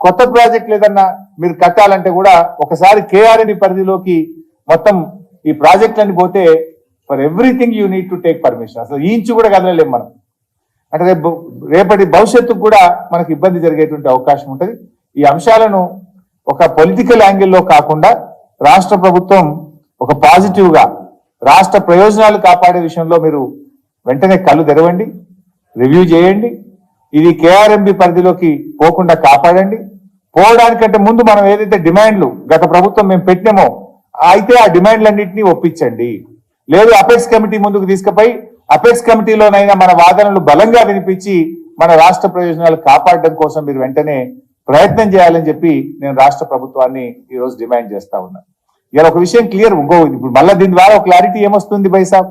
కొత్త ప్రాజెక్టులు ఏదన్నా మీరు కట్టాలంటే కూడా ఒకసారి కేఆర్ఎడి పరిధిలోకి మొత్తం ఈ ప్రాజెక్టులన్నీ పోతే for everything you need to take permission అసలు ఈ ఇంచు కూడా కదలలేం మనం. అంటే రేపు రేపటి భవిష్యత్తుకు కూడా మనకు ఇబ్బంది జరిగేటువంటి అవకాశం ఉంటుంది. ఈ అంశాలను ఒక పొలిటికల్ యాంగిల్లో కాకుండా రాష్ట్ర ప్రభుత్వం ఒక పాజిటివ్గా రాష్ట్ర ప్రయోజనాలు కాపాడే విషయంలో మీరు వెంటనే కళ్ళు తెరవండి రివ్యూ చేయండి. ఇది కేఆర్ఎంబి పరిధిలోకి పోకుండా కాపాడండి. పోవడానికంటే ముందు మనం ఏదైతే డిమాండ్లు గత ప్రభుత్వం మేము పెట్టినామో అయితే ఆ డిమాండ్లన్నింటినీ ఒప్పించండి. లేదు అపెక్స్ కమిటీ ముందుకు తీసుకుపోయి అపెక్స్ కమిటీలోనైనా మన వాదనలు బలంగా వినిపించి మన రాష్ట్ర ప్రయోజనాలు కాపాడడం కోసం మీరు వెంటనే ప్రయత్నం చేయాలని చెప్పి నేను రాష్ట్ర ప్రభుత్వాన్ని ఈరోజు డిమాండ్ చేస్తా ఉన్నా. ఇలా ఒక విషయం క్లియర్ ఇంకో ఇప్పుడు మళ్ళీ దీని ద్వారా ఒక క్లారిటీ ఏమొస్తుంది బైసాబ్?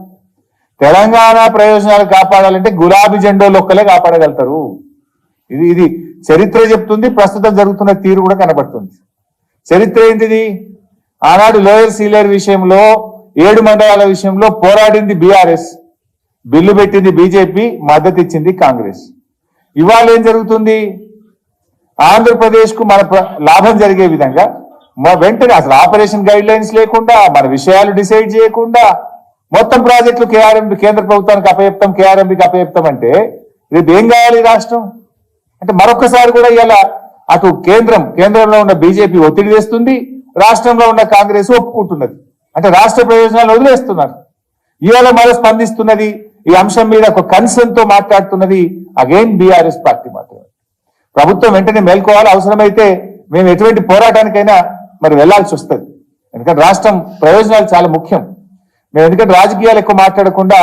తెలంగాణ ప్రయోజనాలు కాపాడాలంటే గులాబీ జెండోలు ఒక్కలే కాపాడగలుగుతారు. ఇది ఇది చరిత్ర చెప్తుంది ప్రస్తుతం జరుగుతున్న తీరు కూడా కనబడుతుంది. చరిత్ర ఏంటిది? ఆనాడు లోయర్ సీలర్ విషయంలో ఏడు మండలాల విషయంలో పోరాడింది బీఆర్ఎస్. బిల్లు పెట్టింది బీజేపీ మద్దతు ఇచ్చింది కాంగ్రెస్. ఇవాళ ఏం జరుగుతుంది? ఆంధ్రప్రదేశ్కు మన లాభం జరిగే విధంగా వెంటనే అసలు ఆపరేషన్ గైడ్ లైన్స్ లేకుండా మన విషయాలు డిసైడ్ చేయకుండా మొత్తం ప్రాజెక్టులు కేఆర్ఎంబి కేంద్ర ప్రభుత్వానికి అపయప్తం కేఆర్ఎంబికి అపయప్తం అంటే రేపు ఏం కావాలి రాష్ట్రం? అంటే మరొకసారి కూడా ఇలా అటు కేంద్రం కేంద్రంలో ఉన్న బీజేపీ ఒత్తిడి తెస్తుంది రాష్ట్రంలో ఉన్న కాంగ్రెస్ ఒప్పుకుంటున్నది. అంటే రాష్ట్ర ప్రయోజనాలు వదిలేస్తున్నారు. ఇవాళ మరో స్పందిస్తున్నది ఈ అంశం మీద ఒక కన్సర్న్తో మాట్లాడుతున్నది అగైన్ బీఆర్ఎస్ పార్టీ మాత్రమే. ప్రభుత్వం వెంటనే మేల్కోవాలి అవసరమైతే మేము ఎటువంటి పోరాటానికైనా మరి వెళ్ళాల్సి వస్తుంది. ఎందుకంటే రాష్ట్రం ప్రయోజనాలు చాలా ముఖ్యం. నేను ఎందుకంటే రాజకీయాలు ఎక్కువ మాట్లాడకుండా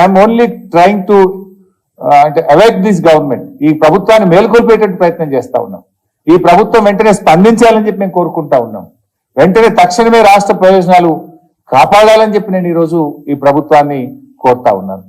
ఐఎమ్ ఓన్లీ ట్రయింగ్ టు అంటే అవైట్ దిస్ గవర్నమెంట్ ఈ ప్రభుత్వాన్ని మేల్కొల్పేటట్టు ప్రయత్నం చేస్తా ఉన్నాం. ఈ ప్రభుత్వం వెంటనే స్పందించాలని చెప్పి మేము కోరుకుంటా ఉన్నాం. వెంటనే తక్షణమే రాష్ట్ర ప్రయోజనాలు కాపాడాలని చెప్పి నేను ఈరోజు ఈ ప్రభుత్వాన్ని కోరుతా ఉన్నాను.